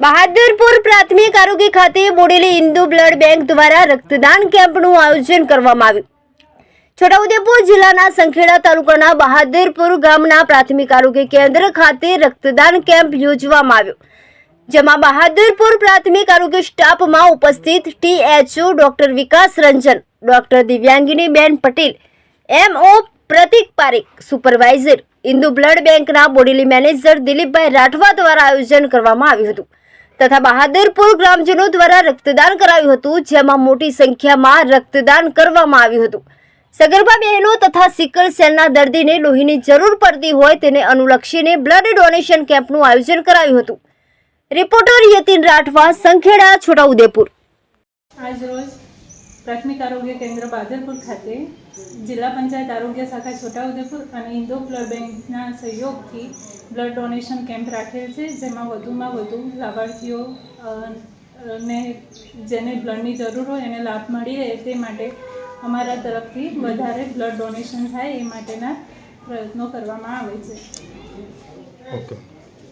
બહાદુરપુર પ્રાથમિક આરોગ્ય ખાતે બોડેલી હિન્દુ બ્લડ બેંક દ્વારા રક્તદાન કેમ્પનું આયોજન કરવામાં આવ્યું. છોટાઉદેપુર જિલ્લાના સંખેડા તાલુકાના બહાદુરપુર ગામના પ્રાથમિક આરોગ્ય કેન્દ્ર ખાતે રક્તદાન કેમ્પ યોજવામાં આવ્યો. જેમાં બહાદુરપુર પ્રાથમિક આરોગ્ય સ્ટાફમાં ઉપસ્થિત THO doctor Vikas Ranjan, doctor Divyangini ben Patel, MO Pratik Parekh supervisor. Indu blood બેંકના બોડેલી મેનેજર દિલીપભાઈ રાઠવા દ્વારા આયોજન કરવામાં આવ્યું હતું. તથા બહાદુરપુર ગ્રામજનો દ્વારા રક્તદાન કરાયું હતું, જેમાં મોટી સંખ્યામાં રક્તદાન કરવામાં આવ્યું હતું. સગર્ભા બહેનો તથા સિકલ સેલના દર્દીને લોહીની જરૂર પડતી હોય તેને અનુલક્ષીને બ્લડ ડોનેશન કેમ્પનું આયોજન કરાયું હતું. રિપોર્ટર યતિન રાઠવા, સંખેડા, છોટાઉદેપુર. આજરોજ પ્રાથમિક આરોગ્ય કેન્દ્ર બાદરપુર ખાતે જિલ્લા પંચાયત આરોગ્ય શાખા છોટાઉદેપુર અને ઇન્દો બ્લડ બેંકના સહયોગથી બ્લડ ડોનેશન કેમ્પ રાખેલ છે, જેમાં વધુમાં વધુ લાભાર્થીઓ ને જેને બ્લડની જરૂર હોય એને લાભ મળી રહે તે માટે અમારા તરફથી વધારે બ્લડ ડોનેશન થાય એ માટેના પ્રયત્નો કરવામાં આવે છે. ઓકે.